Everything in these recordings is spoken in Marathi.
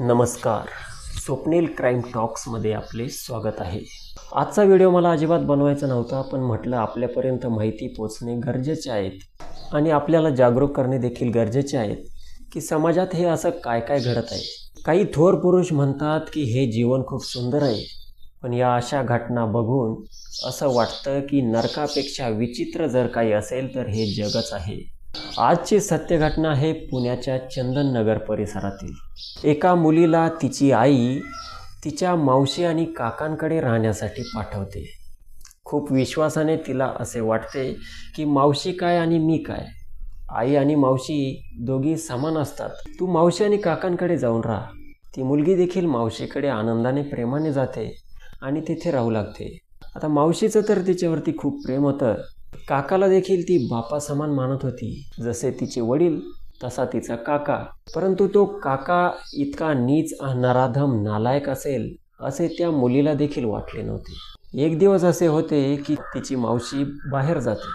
नमस्कार. स्वप्नील क्राईम टॉक्समध्ये आपले स्वागत आहे. आजचा व्हिडिओ मला अजिबात बनवायचा नव्हता पण म्हटलं आपल्यापर्यंत माहिती पोचणे गरजेचे आहेत. आणि आपल्याला जागरूक करणे देखील गरजेचे आहेत की समाजात हे असं काय काय घडत आहे. काही थोर पुरुष म्हणतात की हे जीवन खूप सुंदर आहे पण या अशा घटना बघून असं वाटतं की नरकापेक्षा विचित्र जर काही असेल तर हे जगच आहे. आजची सत्य घटना पुण्याच्या पुण्याच्या चंदननगर परिसरातील. एका मुलीला तिची आई तिच्या मावशी आणि काकांकडे राहण्यासाठी पाठवते. खूप विश्वासाने तिला असे वाटते की मावशी काय आणि मी काय? आई आणि मावशी दोघी समान असतात. तू मावशी आणि काकांकडे जाऊन राहा. ती मुलगी देखील मावशीकडे आनंदाने प्रेमाने जाते आणि तिथे राहू लागते. आता मावशीचं तर तिच्यावरती खूप प्रेम होतं. काकाला देखील ती बापा समान मानत होती. जसे तिचे वडील तसा तिचा काका. परंतु तो काका इतका नीच नराधम नालायक असेल असे त्या मुलीला देखील वाटले नव्हते. एक दिवस असे होते की तिची मावशी बाहेर जाते.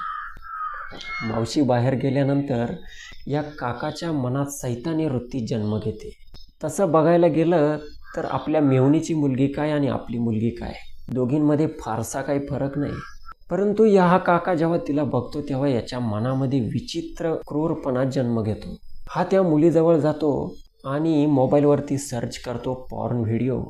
मावशी बाहेर गेल्यानंतर या काकाच्या मनात सैतानी वृत्ती जन्म घेते. तसं बघायला गेलं तर आपल्या मेवणीची मुलगी काय आणि आपली मुलगी काय? दोघींमध्ये फारसा काही फरक नाही. परंतु या हा काका जेव्हा तिला बघतो तेव्हा याच्या मनामध्ये विचित्र क्रूरपणा जन्म घेतो. हा त्या मुलीजवळ जातो आणि मोबाईलवरती सर्च करतो पॉर्न व्हिडिओ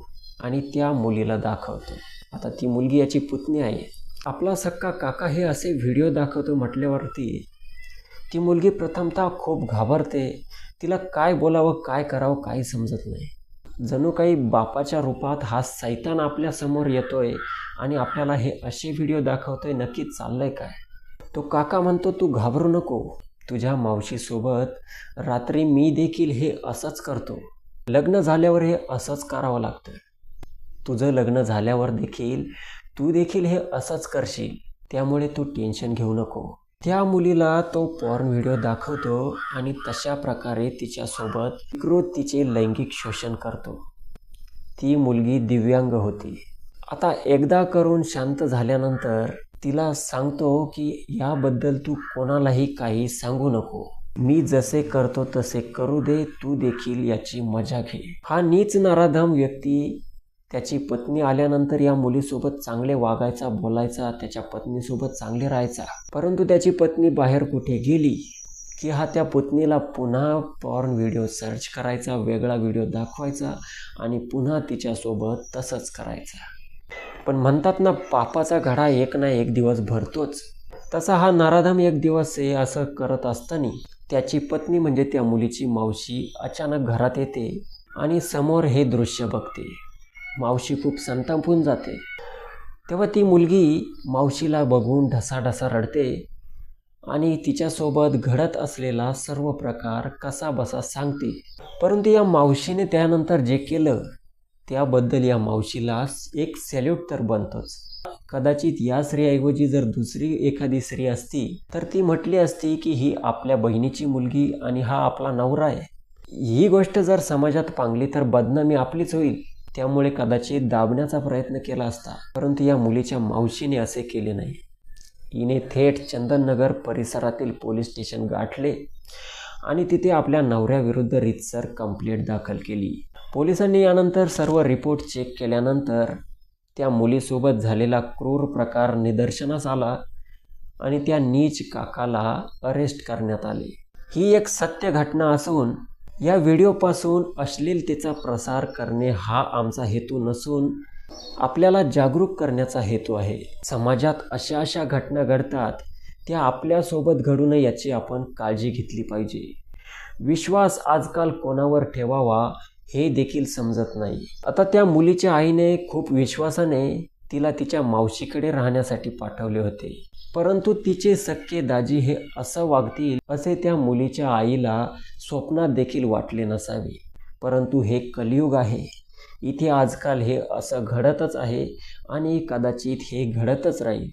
आणि त्या मुलीला दाखवतो. आता ती मुलगी याची पुतणी आहे. आपला सक्का काका हे असे व्हिडिओ दाखवतो म्हटल्यावरती ती मुलगी प्रथमतः खूप घाबरते. तिला काय बोलावं काय करावं काही समजत नाही. जणू काही बापाच्या रूपात हा सैतान आपल्यासमोर येतोय आणि आपल्याला हे असे व्हिडिओ दाखवतोय नक्की चाललंय काय? तो काका म्हणतो तू घाबरू नको. तुझ्या मावशीसोबत रात्री मी देखील हे असंच करतो. लग्न झाल्यावर हे असंच करावं लागतं. तुझं लग्न झाल्यावर देखील तू देखील हे असंच करशील. त्यामुळे तू टेन्शन घेऊ नको. त्या मुलीला तो पॉर्न व्हिडिओ दाखवतो आणि तशा प्रकारे तिच्यासोबत विकृत तिचे लैंगिक शोषण करतो. ती मुलगी दिव्यांग होती. आता एकदा करून शांत झाल्यानंतर तिला सांगतो की याबद्दल तू कोणालाही काही सांगू नको. मी जसे करतो तसे करू दे. तू देखील याची मजा घे. हा नीच नराधम व्यक्ती त्याची पत्नी आल्यानंतर या मुलीसोबत चांगले वागायचा बोलायचा त्याच्या पत्नीसोबत चांगले राहायचा. परंतु त्याची पत्नी बाहेर कुठे गेली? की हा त्या पत्नीला पुन्हा पॉर्न व्हिडिओ सर्च करायचा वेगळा व्हिडिओ दाखवायचा आणि पुन्हा तिच्यासोबत तसंच करायचा. पण म्हणतात ना पापाचा घडा एक ना एक दिवस भरतोच. तसा हा नाराधम एक दिवस हे असं करत असताना त्याची पत्नी म्हणजे त्या मुलीची मावशी अचानक घरात येते आणि समोर हे दृश्य बघते. मावशी खूप संतापून जाते. तेव्हा ती मुलगी मावशीला बघून ढसाढसा रडते आणि तिच्यासोबत घडत असलेला सर्व प्रकार कसा बसा सांगते. परंतु या मावशीने त्यानंतर जे केलं त्याबद्दल या मावशीला एक सॅल्यूट तर बनतोच. कदाचित या स्त्रीऐवजी जर दुसरी एखादी स्त्री असती तर ती म्हटली असती की ही आपल्या बहिणीची मुलगी आणि हा आपला नवरा आहे. ही गोष्ट जर समाजात पांगली तर बदनामी आपलीच होईल. त्यामुळे कदाचित दाबण्याचा प्रयत्न केला असता परंतु या मुलीच्या मावशीने असे केले नाही. हिने थेट चंदननगर परिसरातील पोलीस स्टेशन गाठले आणि तिथे आपल्या नवऱ्याविरुद्ध रितसर कंप्लेंट दाखल केली. पोलिसांनी यानंतर सर्व रिपोर्ट चेक केल्यानंतर त्या मुलीसोबत झालेला क्रूर प्रकार निदर्शनास आला आणि त्या नीच काकाला अरेस्ट करण्यात आले. ही एक सत्य घटना असून या व्हिडिओपासून अश्लीलतेचा प्रसार करणे हा आमचा हेतू नसून आपल्याला जागरूक करण्याचा हेतू आहे. समाजात अशा अशा घटना घडतात त्या आपल्यासोबत घडू नये याची आपण काळजी घेतली पाहिजे. विश्वास आजकाल कोणावर ठेवावा हे देखील समजत नाही. आता त्या मुलीच्या आईने खूप विश्वासाने तिला तिच्या मावशीकडे राहण्यासाठी पाठवले होते. परंतु तिचे सख्खे दाजी हे असं वागतील असे त्या मुलीच्या आईला स्वप्नात देखील वाटले नसावे. परंतु हे कलियुग आहे. इथे आजकाल हे असं घडतच आहे आणि कदाचित हे घडतच राहील.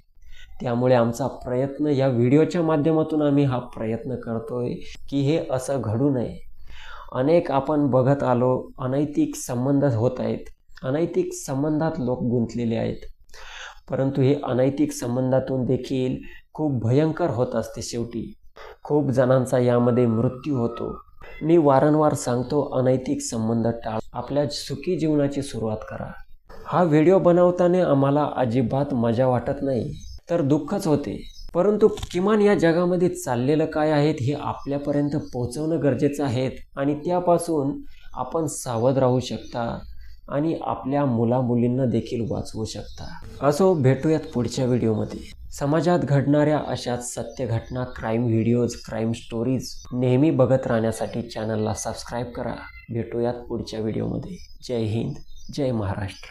त्यामुळे आमचा प्रयत्न या व्हिडिओच्या माध्यमातून आम्ही हा प्रयत्न करतोय की हे असं घडू नये. अनेक आपण बघत आलो अनैतिक संबंध होत आहेत. अनैतिक संबंधात लोक गुंतलेले आहेत. परंतु हे अनैतिक संबंधातून देखील खूप भयंकर होत असते शेवटी. खूप जणांचा यामध्ये मृत्यू होतो. मी वारंवार सांगतो अनैतिक संबंध टाळ. आपल्या सुखी जीवनाची सुरुवात करा. हा व्हिडिओ बनवताना आम्हाला अजिबात मजा वाटत नाही तर दुःखच होते. परंतु किमान या जगामध्ये चाललेलं काय आहेत हे आपल्यापर्यंत पोहोचवणं गरजेचं आहे आणि त्यापासून आपण सावध राहू शकता. आणि आपल्या मुलामुलींना देखील वाचवू शकता. असो भेटूयात पुढच्या व्हिडिओमध्ये. समाजात घडणाऱ्या अशाच सत्य घटना क्राईम व्हिडिओज क्राईम स्टोरीज नेहमी बघत राहण्यासाठी चॅनलला सबस्क्राईब करा. भेटूयात पुढच्या व्हिडिओमध्ये. जय हिंद जय महाराष्ट्र.